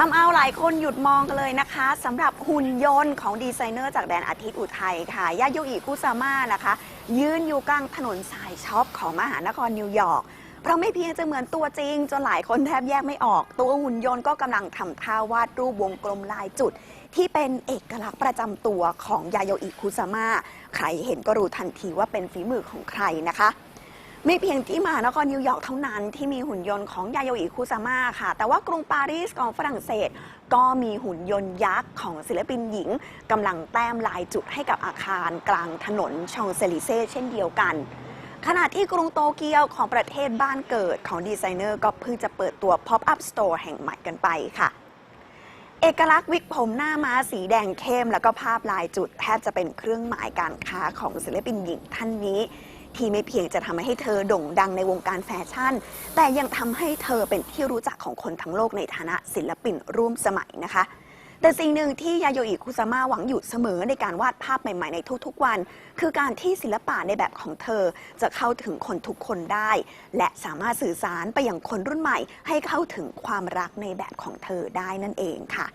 ทำเอาหลายคนหยุดมองกันเลยนะคะสำหรับหุ่นยนต์ของดีไซเนอร์จากแดนอาทิตย์อุทัยค่ะยาโยอิคุซาม่านะคะ ยืนอยู่กลางถนนสายช็อปของมหานครนิวยอร์กเพราะไม่เพียงจะเหมือนตัวจริง จนหลายคนแทบแยกไม่ออก ตัวหุ่นยนต์ก็กำลังทำท่าวาดรูปวงกลมลายจุด ที่เป็นเอกลักษณ์ประจำตัวของยาโยอิคุซาม่าใครเห็นก็รู้ทันทีว่าเป็นฝีมือของใครนะคะ ไม่เพียงที่มหานครนิวยอร์กเท่านั้นที่มีหุ่นยนต์ของยาโยอิคุซาม่าค่ะ แต่ว่ากรุงปารีสของฝรั่งเศส ก็มีหุ่นยนต์ยักษ์ของศิลปินหญิงกำลังแต้มลายจุดให้กับอาคารกลางถนนชองเซลิเซ่เช่นเดียวกัน ขณะที่กรุงโตเกียวของประเทศบ้านเกิดของดีไซเนอร์ก็เพิ่งจะเปิดตัว Pop-up Store แห่งใหม่กันไปค่ะเอกลักษณ์วิกผมหน้าม้าสีแดงเข้ม แล้วก็ภาพลายจุดแทบจะเป็นเครื่องหมายการค้าของศิลปินหญิงท่านนี้ ที่ไม่เพียงจะทำให้เธอโด่งดังในวงการแฟชั่น แต่ยังทำให้เธอเป็นที่รู้จักของคนทั้งโลกในฐานะศิลปินร่วมสมัยนะคะ แต่สิ่งหนึ่งที่ยาโยอิคุซาม่าหวังอยู่เสมอในการวาดภาพใหม่ๆ ในทุกๆวัน คือการที่ศิลปะในแบบของเธอจะเข้าถึงคนทุกคนได้ และสามารถสื่อสารไปยังคนรุ่นใหม่ ให้เข้าถึงความรักในแบบของเธอได้นั่นเองค่ะ